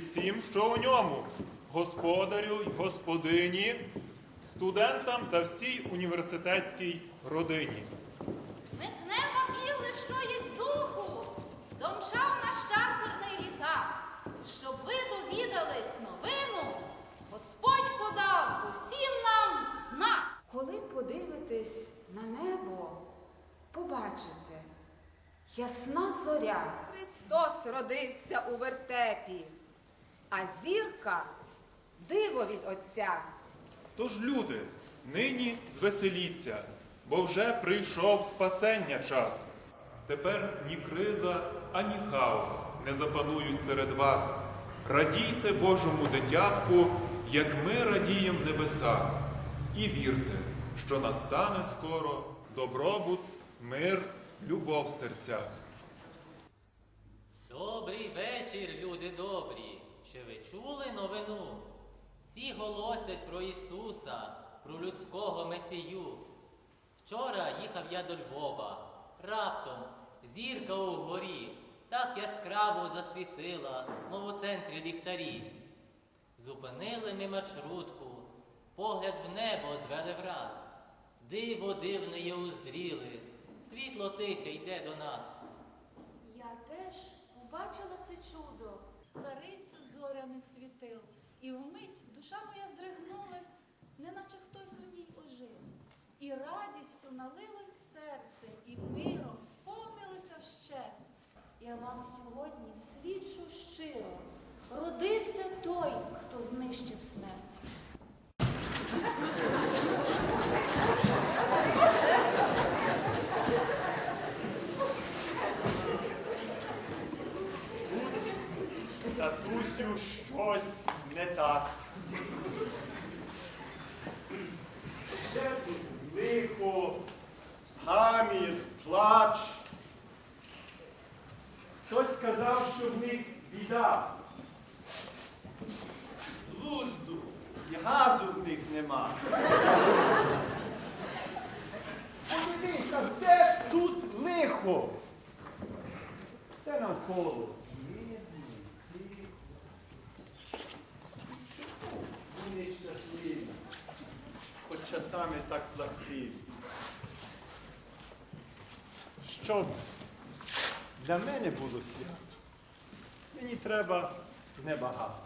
всім, що у ньому, господарю й господині, студентам та всій університетській родині. Ми з неба бігли, що є з духу, домчав наш чартерний літак, щоб ви довідались новину, Господь подав усім нам знак. Коли подивитесь на небо, побачите, ясна зоря. Христос родився у вертепі, а зірка диво від Отця. Тож, люди, нині звеселіться, бо вже прийшов спасення час. Тепер ні криза, ані хаос не запанують серед вас. Радійте Божому дитятку, як ми радіємо в небесах, і вірте, що настане скоро добробут, мир, любов в серцях. Добрий вечір, люди добрі. Чи ви чули новину? Всі голосять про Ісуса, про людського Месію. Вчора їхав я до Львова. Раптом зірка угорі так яскраво засвітила, мов у центрі ліхтарі. Зупинили ми маршрутку, погляд в небо звели враз. Диво дивне є уздріли, світло тихе йде до нас. Я теж побачила це чудо, царицю зоряних світил, і вмить душа моя здригнулась, неначе хтось у ній ожив. І радістю налилось серце, і миром сповнилося вщент. Я вам сьогодні свідчу щиро, родився той, хто знищив смерть. Щось не так. Це тут лихо, гамір, плач. Хтось сказав, що в них біда. Глузду і газу в них нема. Подивіться, де тут лихо? Це навколо. Так плаксиві. Щоб для мене було свято, мені треба небагато.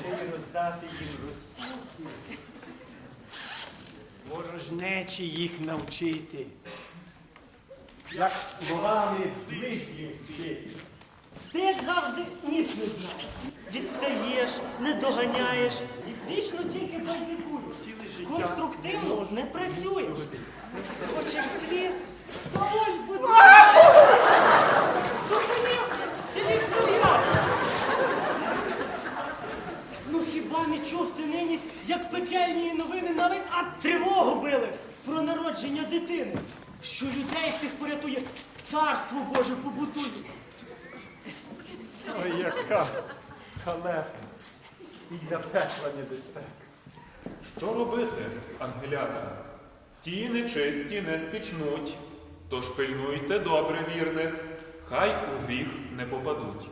Ще й роздати їм розпуки, ворожнечі їх навчити, як словами ближнім вчити. Ти завжди ніч не знаєш. Відстаєш, не доганяєш, і вічно тільки байдикуєш. Конструктивно не працюєш. Хочеш сліз? Ось, будь ласка. Ну хіба не чув ти нині, як пекельні новини на весь ад тривогу били про народження дитини, що людей всіх порятує, царство Боже побутує. Ой, яка халепа. І для пекла небезпека. Що робити, ангеляти? Ті нечисті не спічнуть, тож пильнуйте добре вірних, хай у гріх не попадуть.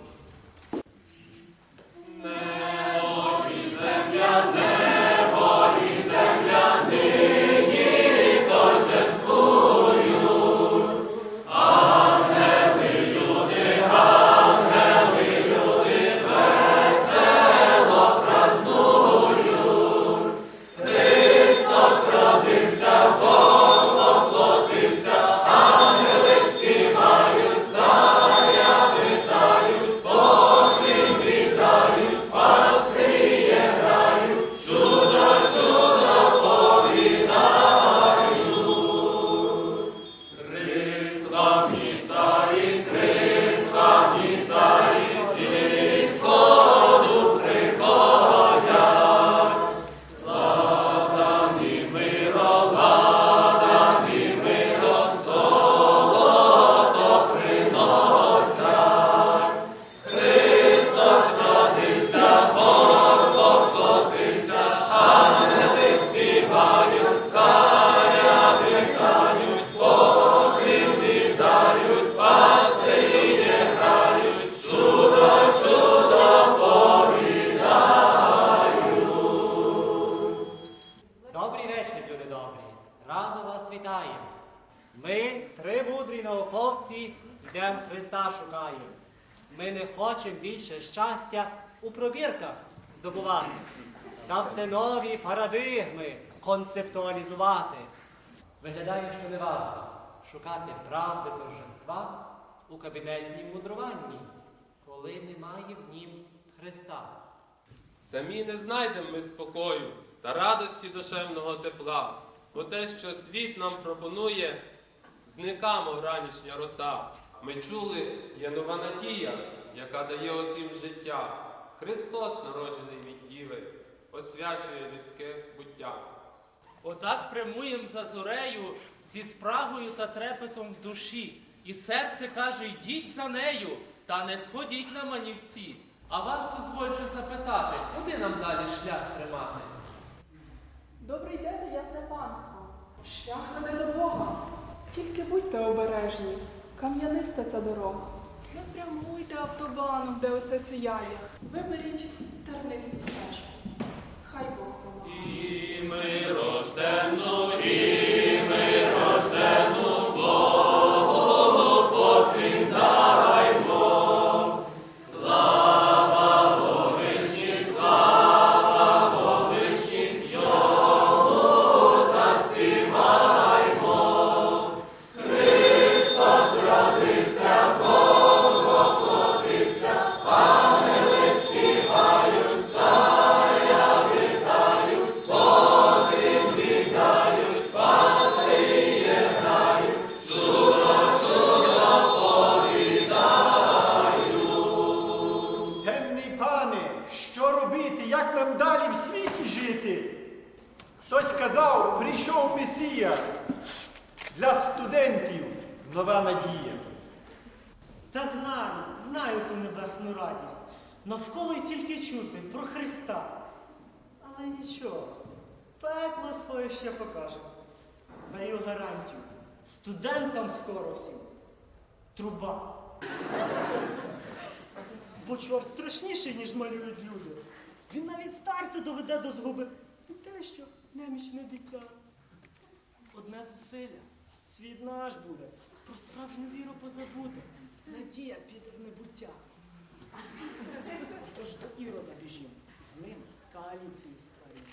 Шукаємо. Ми не хочемо більше щастя у пробірках здобувати, та все нові парадигми концептуалізувати. Виглядає, що не варто шукати правди торжества у кабінетнім мудруванні, коли немає в нім Христа. Самі не знайдемо ми спокою та радості душевного тепла, бо те, що світ нам пропонує, зникамо в ранішня роса. Ми чули, є нова надія, яка дає усім життя. Христос, народжений від Діви, освячує людське буття. Отак прямуєм за зорею зі спрагою та трепетом в душі. І серце каже, йдіть за нею, та не сходіть на манівці. А вас дозвольте запитати, куди нам далі шлях тримати? Добре йдете, ясне панство. Шлях веде до Бога. Тільки будьте обережні, кам'яниста ця дорога. Не прямуйте автобаном, де усе сіяє. Виберіть Хтось сказав, прийшов Месія. Для студентів нова надія. Та знаю, знаю ту небесну радість. Навколо й тільки чути про Христа. Але нічого, пекло своє ще покаже. Даю гарантію. Студентам скоро всім. Труба. Бо чорт страшніший, ніж малюють люди. Він навіть старця доведе до згуби. І те, що немічне дитя. Одне зусилля. Світ наш буде. Про справжню віру позабути. Надія піде в небуття. Тож до Ірода біжім. З ним коаліцію створимо.